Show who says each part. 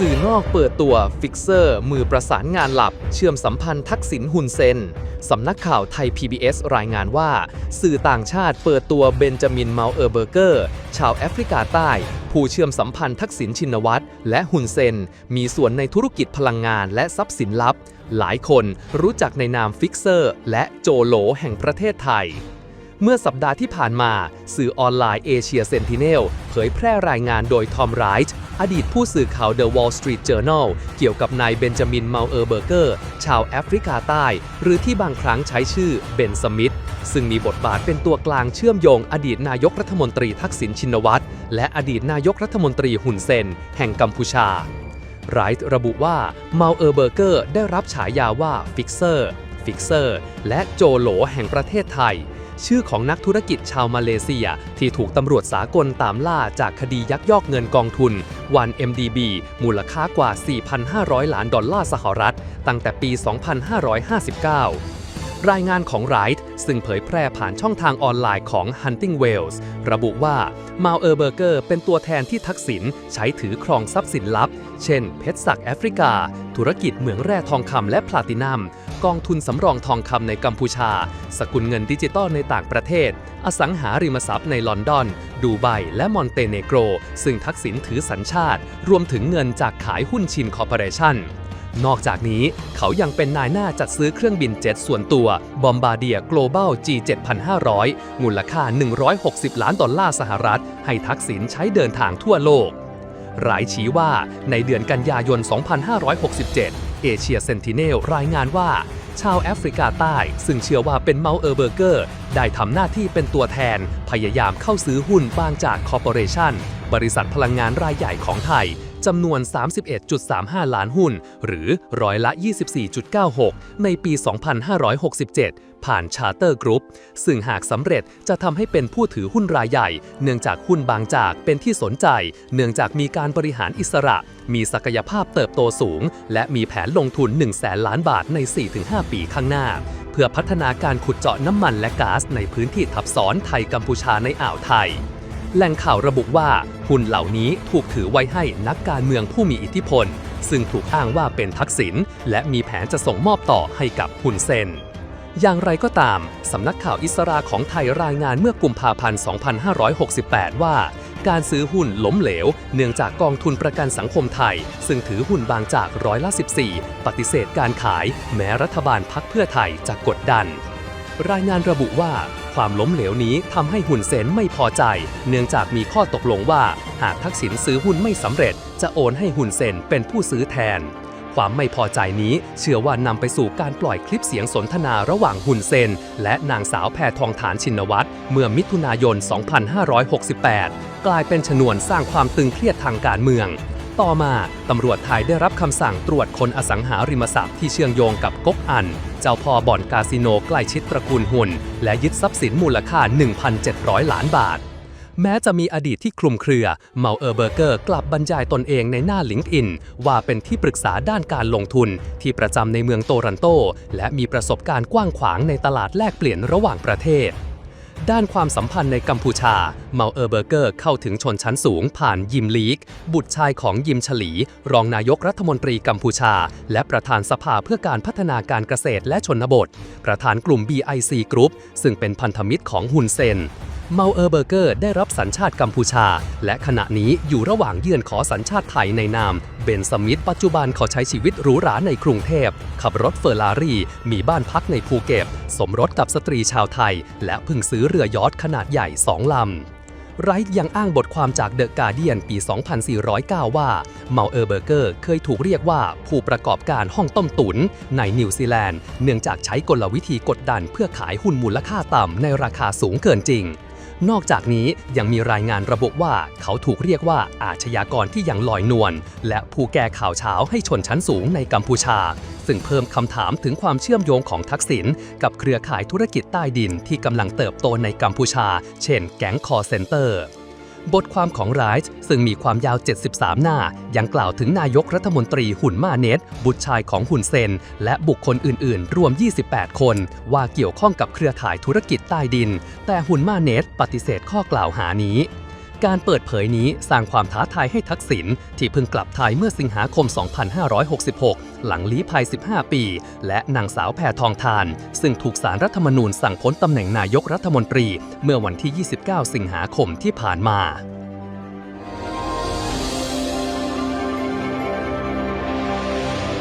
Speaker 1: สื่อนอกเปิดตัวฟิกเซอร์ มือประสานงานหลับ เชื่อมสัมพันธ์ทักษิณฮุนเซน สำนักข่าวไทย PBS รายงานว่า สื่อต่างชาติเปิดตัวเบนจามินเมาเออร์เบอร์เกอร์ ชาวแอฟริกาใต้ ผู้เชื่อมสัมพันธ์ทักษิณชินวัตรและฮุนเซน มีส่วนในธุรกิจพลังงานและทรัพย์สินลับ หลายคนรู้จักในนามฟิกเซอร์ และโจโหลแห่งประเทศไทยเมื่อสัปดาห์ที่ผ่านมา สื่อออนไลน์เอเชียเซนติเนลเผยแพร่รายงานโดยทอมไรท์ อดีตผู้สื่อข่าว The Wall Street Journal เกี่ยวกับนายเบนจามิน เมาเออร์เบอร์เกอร์ ชาวแอฟริกาใต้ หรือที่บางครั้งใช้ชื่อเบนสมิธ ซึ่งมีบทบาทเป็นตัวกลางเชื่อมโยง อดีตนายกรัฐมนตรีทักษิณชินวัตร และอดีตนายกรัฐมนตรีฮุนเซน แห่งกัมพูชาไรท์ระบุว่าเมาเออร์เบอร์เกอร์ได้รับฉายาว่าฟิกเซอร์ ฟิกเซอร์ และโจโหลแห่งประเทศไทย ชื่อของนักธุรกิจชาวมาเลเซีย ที่ถูกตำรวจสากลตามล่าจากคดียักยอกเงินกองทุนวัน MDB มูลค่ากว่า 4,500 ล้านดอลลาร์สหรัฐ ตั้งแต่ปี 2559 รายงานของไรท์ซึ่งเผยแพร่ผ่านช่องทางออนไลน์ของ Hunting Wales ระบุว่ามาเออร์เบอร์เกอร์เป็นตัวแทนที่ทักษิณใช้ถือครองทรัพย์สินลับ เช่น เพชรศักแอฟริกา ธุรกิจเหมืองแร่ทองคำและพลาตินัม กองทุนสำรองทองคำในกัมพูชา สกุลเงินดิจิตอลในต่างประเทศ อสังหาริมทรัพย์ในลอนดอน ดูไบและมอนเตเนโกร ซึ่งทักษิณถือสัญชาติ รวมถึงเงินจากขายหุ้นชินคอร์ปอเรชั่น นอกจากนี้เขายังเป็นนายหน้าจัดซื้อเครื่องบินเจ็ตส่วนตัว Bombardier Global G7500 มูลค่า 160 ล้านดอลลาร์สหรัฐ ให้ทักษิณใช้เดินทางทั่วโลก รายชี้ว่าในเดือนกันยายน 2567 เอเชียเซนติเนลรายงานว่า ชาวแอฟริกาใต้ ซึ่งเชื่อว่าเป็นเมาเออร์เบอร์เกอร์ ได้ทำหน้าที่เป็นตัวแทน พยายามเข้าซื้อหุ้นบางจากคอร์ปอเรชันบริษัทพลังงานรายใหญ่ของไทย จำนวน 31.35 ล้านหุ้น หรือร้อยละ 24.96 ในปี 2567 ผ่านชาร์เตอร์กรุ๊ปซึ่งหากสำเร็จจะทำให้เป็นผู้ถือหุ้นรายใหญ่ เนื่องจากหุ้นบางจากเป็นที่สนใจ เนื่องจากมีการบริหารอิสระ มีศักยภาพเติบโตสูง และมีแผนลงทุน 1 0 0 0 0แล้านบาทใน 4-5 ปีข้างหน้าเพื่อพัฒนาการขุดเจาะน้ำมันและก๊าซในพื้นที่ทับซ้อนไทยกัมพูชาในอ่าวไทย แหล่งข่าวระบุว่าหุ้นเหล่านี้ถูกถือไว้ให้นักการเมืองผู้มีอิทธิพล ซึ่งถูกอ้างว่าเป็นทักษิณและมีแผนจะส่งมอบต่อให้กับฮุนเซนอย่างไรก็ตาม สำนักข่าวอิสราของไทยรายงานเมื่อกุมภาพันธ์ 2568 ว่า การซื้อหุ้นล้มเหลว เนื่องจากกองทุนประกันสังคมไทย ซึ่งถือหุ้นบางจากร้อยละ 14 ปฏิเสธการขาย แม้รัฐบาลพักเพื่อไทยจะกดดัน รายงานระบุว่าความล้มเหลวนี้ทำให้หุ่นเซนไม่พอใจ เนื่องจากมีข้อตกลงว่า หากทักษิณซื้อหุ้นไม่สำเร็จ จะโอนให้หุ่นเซนเป็นผู้ซื้อแทน ความไม่พอใจนี้เชื่อว่านำไปสู่การปล่อยคลิปเสียงสนทนาระหว่างหุ่นเซน และนางสาวแพทองฐานชินวัตรเมื่อมิถุนายน 2568 กลายเป็นชนวนสร้างความตึงเครียดทางการเมือง ต่อมาตำรวจไทยได้รับคำสั่งตรวจคนอสังหาริมทรัพย์ที่เชื่อมโยงกับก๊กอัน เจ้าพ่อบ่อนคาสิโนใกล้ชิดตระกูลหุ่น และยึดทรัพย์สินมูลค่า 1,700 ล้านบาท แม้จะมีอดีตที่คลุมเครือเมาเออร์เบอร์เกอร์กลับบรรยายตนเองในหน้าลิงก์อินว่าเป็นที่ปรึกษาด้านการลงทุนที่ประจำในเมืองโตรันโต และมีประสบการณ์กว้างขวางในตลาดแลกเปลี่ยนระหว่างประเทศ ด้านความสัมพันธ์ในกัมพูชา เมาเออร์เบอร์เกอร์เข้าถึงชนชั้นสูงผ่านยิมลีก บุตรชายของยิมฉลี รองนายกรัฐมนตรีกัมพูชา และประธานสภาเพื่อการพัฒนาการเกษตรและชนบท ประธานกลุ่ม BIC Group ซึ่งเป็นพันธมิตรของฮุนเซน เมาเออร์เบอร์เกอร์ได้รับสัญชาติกัมพูชา และขณะนี้อยู่ระหว่างเยื่นขอสัญชาติไทยในนาม เบนสมิธปัจจุบันเขาใช้ชีวิตหรูหราในกรุงเทพ ขับรถเฟอร์รารี่ มีบ้านพักในภูเก็ต สมรสกับสตรีชาวไทย และเพิ่งซื้อเรือยอทขนาดใหญ่สองลำไรท์ยังอ้างบทความจากเดอะการเดียนปี 2409 ว่าเมาเออร์เบอร์เกอร์เคยถูกเรียกว่าผู้ประกอบการห้องต้มตุ๋นในนิวซีแลนด์ เนื่องจากใช้กลวิธีกดดันเพื่อขายหุ้นมูลค่าต่ำในราคาสูงเกินจริง นอกจากนี้ยังมีรายงานระบุว่าเขาถูกเรียกว่าอาชญากรที่ยังลอยนวลและผู้แก่ข่าวเช้าให้ชนชั้นสูงในกัมพูชา ซึ่งเพิ่มคำถามถึงความเชื่อมโยงของทักษิณกับเครือข่ายธุรกิจใต้ดินที่กำลังเติบโตในกัมพูชา เช่นแก๊งคอเซนเตอร์ บทความของไรซ์ซึ่งมีความยาว 73 หน้า ยังกล่าวถึงนายกรัฐมนตรีหุ่นมาเนตบุตรชายของหุ่นเซน และบุคคลอื่นๆ รวม 28 คน ว่าเกี่ยวข้องกับเครือข่ายธุรกิจใต้ดิน แต่หุ่นมาเนตปฏิเสธข้อกล่าวหานี้ การเปิดเผยนี้สร้างความท้าทายให้ทักษิณที่เพิ่งกลับไทยเมื่อสิงหาคม 2566 หลังลี้ภัย 15 ปี และนางสาวแพทองทาน ซึ่งถูกสารรัฐธรรมนูญสั่งพ้นตำแหน่งนายกรัฐมนตรี เมื่อวันที่ 29 สิงหาคมที่ผ่านมา